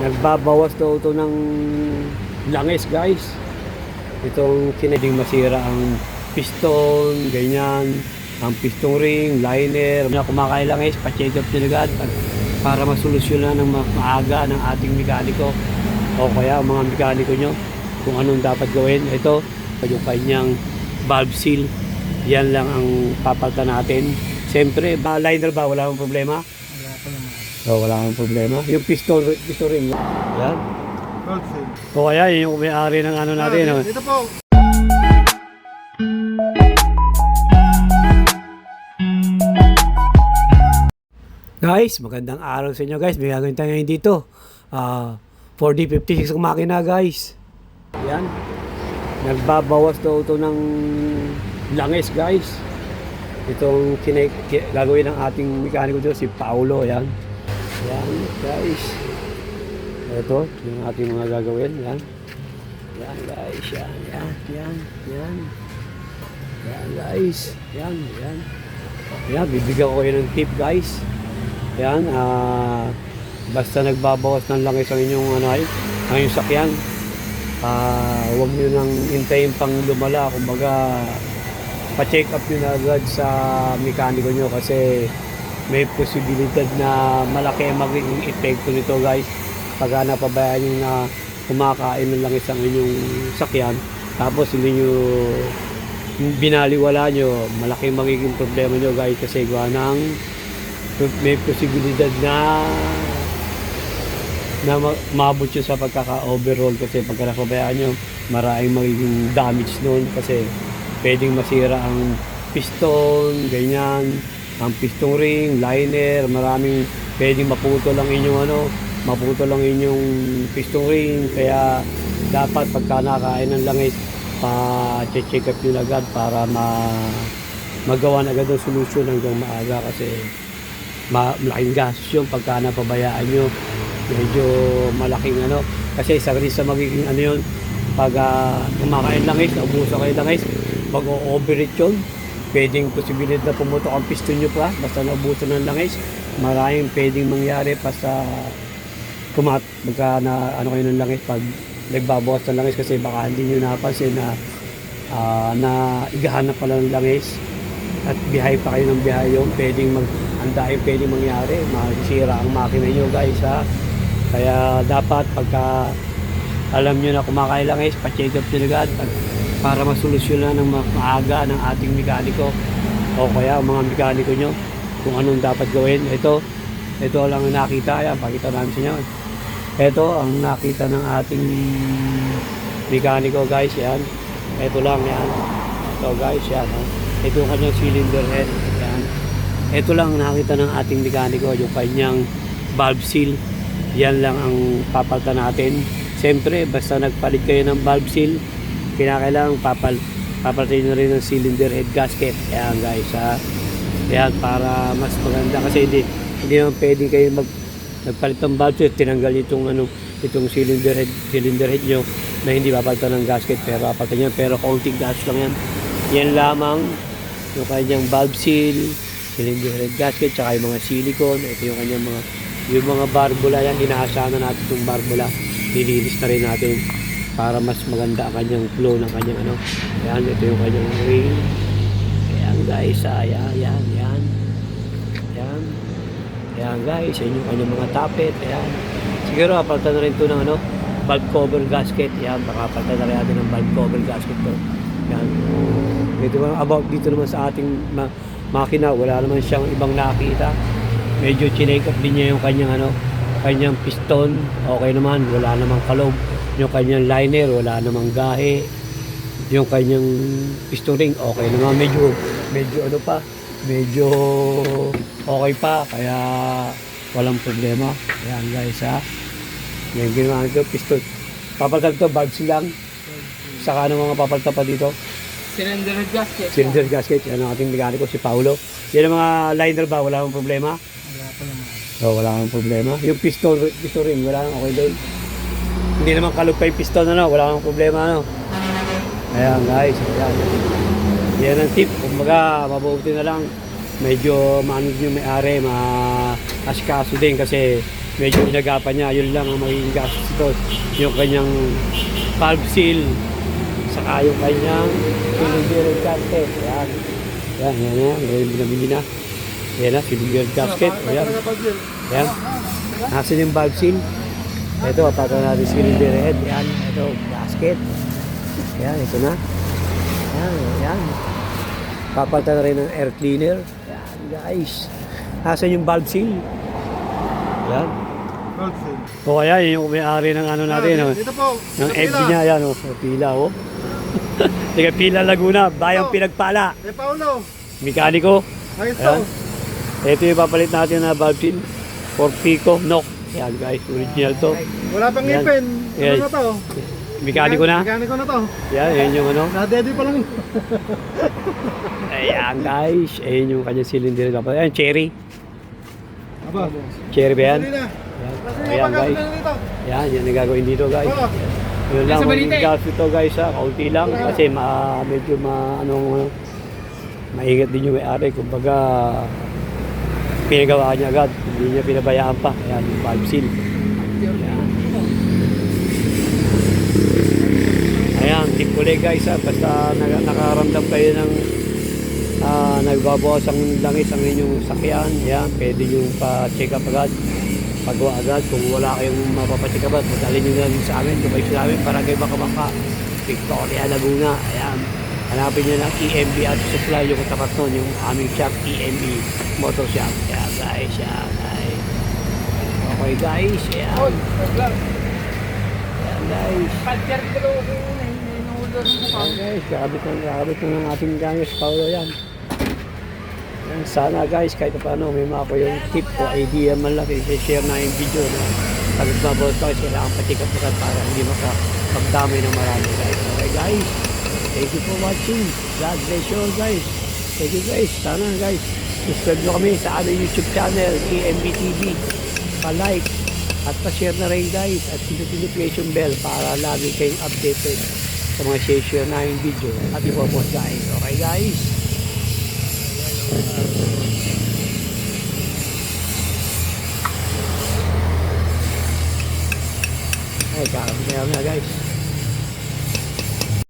nagbabawas daw ito ng langis guys. Itong kinading masira ang piston, ganyan, ang piston ring, liner, na kumakain langis, pa-check up nyo agad at para masolusyonan ng ma- maaga ng ating mekaniko o kaya mga mekaniko nyo kung anong dapat gawin. Ito, yung kanyang valve seal. Yan lang ang papalta natin. Siyempre, liner ba? Wala akong problema? So, wala akong problema. Yung piston, piston ring. Yan. Gold seal. O kaya, yun yung may-ari ng ano natin. Oh. Dito po. Guys, magandang araw sa inyo guys. May gagawin tayo ngayon dito. Ah, 4D56 ang makina guys. Yan. Nagbabawas daw ito ng langis guys. Itong kinay, ki- gagawin ng ating mekaniko dito, si Paulo. Yan. Yan guys. Ito, yung ating mga gagawin. Yan. Yan guys. Yan. Yan. Yan. Yan. Yan guys. Yan. Yan. Yan. Bibigyan ko kayo ng tip guys. Yan, ah basta nagbabawas ng langis ang inyong ano ay, ang inyong sakyan. Ah, huwag niyo nang hintayin pang lumala, kumbaga pa-check up niyo na agad sa mekaniko niyo kasi may posibilidad na malaki ang magiging epekto nito guys. Pag napabayaan niyo na kumakain ng langis ang inyong sakyan tapos hindi niyo binaliwala nyo malaking magiging problema nyo guys kasi gawa ng may posibilidad na na ma- maabot yun sa pagkaka-overall kasi pagka napabayaan nyo maraming magiging damage noon kasi pwedeng masira ang piston, ganyan ang piston ring, liner maraming pwedeng maputo lang inyong ano maputo lang inyong piston ring kaya dapat pagka nakain ng langis pa-check up nyo agad para ma magawa na agad ang solusyon hanggang maaga kasi ma malaking gastos yung pagka napabayaan nyo. Medyo malaking ano. Kasi isa rin sa magiging ano yun pag uh, kumakain langis ubuso kayo langis mag overheat yun pwedeng posibilidad na pumutok ang piston nyo pa. Basta naubuso ng langis. Maraming pwedeng mangyari pa sa kumat. Pagka na ano kayo ng langis pag nagbabawas ng langis kasi baka hindi nyo napansin na ah, na igahan na pala ng langis. At bihay pa kayo ng bihay yung pwedeng mag ang dahil pwedeng mangyari masisira ang makina nyo guys ha. Kaya dapat pagka alam nyo na kumakain lang guys pa-check up agad. At para masolusyonan ng ma- maaga ng ating mekaniko o kaya ang mga mekaniko nyo kung anong dapat gawin. Ito ito lang ang nakita. Yan pakita namin sa inyo. Ito ang nakita ng ating mekaniko guys. Yan ito lang yan ito guys yan ha? ito yung kanyang cylinder head yan ito lang ang nakita ng ating mekaniko yung kanyang valve seal. Yan lang ang papalta natin. Siyempre basta nagpalit kayo ng valve seal kinakailangan papal papalitin nyo rin ng cylinder head gasket. Yan guys ha. Yan para mas maganda kasi hindi hindi naman pwede kayo mag nagpalit ng valve tinanggal itong ano itong cylinder head cylinder head nyo na hindi papalitan ng gasket pero papalitan yan pero kaunting gas lang yan. Yan lamang yung kanyang valve seal cylinder head gasket tsaka yung mga silicone. Ito yung kanyang mga yung mga barbula yan. Inaasahan na natin itong barbula. Nilinis na rin natin para mas maganda ang kanyang flow ng kanyang ano. Yan ito yung kanyang ring. Ayan guys ah, ayan ayan ayan. Ayan. Ayan guys yan yung kanyang mga tapet ayan. Siguro apalta na rin ito ng ano valve cover gasket. Ayan baka apalta na rin ng valve cover gasket to. Yan dito naman about dito naman sa ating ma- makina wala naman siyang ibang nakita. Medyo chinek up din niya yung kanyang ano kanyang piston. Okay naman wala namang kalob yung kanyang liner wala namang gahe. Yung kanyang piston ring okay naman. Medyo medyo ano pa medyo okay pa. Kaya walang problema. Ayan guys ha. Yan ginawa ko piston papaltan to bags lang saka ano mga papalta pa dito. Cylinder gasket. cylinder gasket. Yan ang ating mekaniko si Paulo. Yan ang mga liner ba? Wala akong problema? Wala pa naman. So, wala kang problema. Yung piston, piston ring, wala. Kang okay doon. Hindi naman kalog pa yung piston, ano, wala kang problema, ano. Ayan, guys, ayan. Yan ang tip. Kumbaga, mabuti na lang. Medyo maano yung may-ari, ma-askaso din kasi medyo inagapan niya. Yun lang ang magiging gastos ito. Yung kanyang valve seal, saka yung kanyang cylinder gasket. Yan. Yan, yan, yan. Ngayon binabili na. Yan na, cylinder gasket. Ayan. Ayan. Nasaan yung valve seal? Ito, pata natin cylinder head. Yan, ito, gasket. Yan, ito na. Yan, yan. Papalitan na rin ng air cleaner. Yan, guys. Nasaan yung valve seal? Yan. Gold seal. O kaya, yun yung may-ari ng ano natin. Ah, Oh. Dito po. Ng pila. niya, yan. Oh. Sa Pila, oh. Tiga Pila, Laguna. Bayang Oh. Pinagpala. Eh, Paulo. Mekaniko. Ayos. Ito yung papalit natin na valve seal. For Pico, Nock. Yan, guys. Original to. Wala pang Yan. Ano na to? Mekaniko na. Mekaniko na to. Yan, yan yung ano. Na-daddy pa lang. Ayan, guys. Ayan yung kanyang cylinder. Ayan, cherry. Aba. Cherry ba yan? Ayan, Ayan, guys. dito. Yan, yan ang gagawin dito, guys. Yun lang, eh. gas ito guys ha, kaunti lang kasi ma, medyo ma, ano, maingat din yung may-ari, kumbaga pinagawa niya agad, hindi niya pinabayaan pa, ayan yung valve seal. Ayan. Ayan, tip lang guys ha, basta naka- nakaramdam kayo ng ah, nagbabawas ang langis ang inyong sakyan, ayan, pwede yung pa-check up agad. Pagawa agad. Kung wala kayong mapapacheck up madali nyo na sa amin. Tumay sa amin para kay Baka Victoria Laguna. Ayan hanapin nyo ng EMB at supply yung katapat nun yung aming shop EMB motor shop kaya guys yan ay okay guys ayan ayan guys. Ko. Ayan guys, kakabit na, kakabit na ng ating gangis Paulo yan. Yan, sana guys, kahit paano may mga ko yung tip o idea man lang, i-share na yung video na pag nagbabawas ka, kailangan patikap ka para hindi makapagdamay ng marami guys. Okay guys, Thank you for watching. God bless you all guys. Thank you guys. Sana guys. Subscribe nyo kami sa aming YouTube channel, EMB TV. Pa-like at pa-share na rin guys at pindot notification bell para lagi kayong updated sa mga share-share namin video at ipopost guys. Okay guys? Ay, karamihan na guys.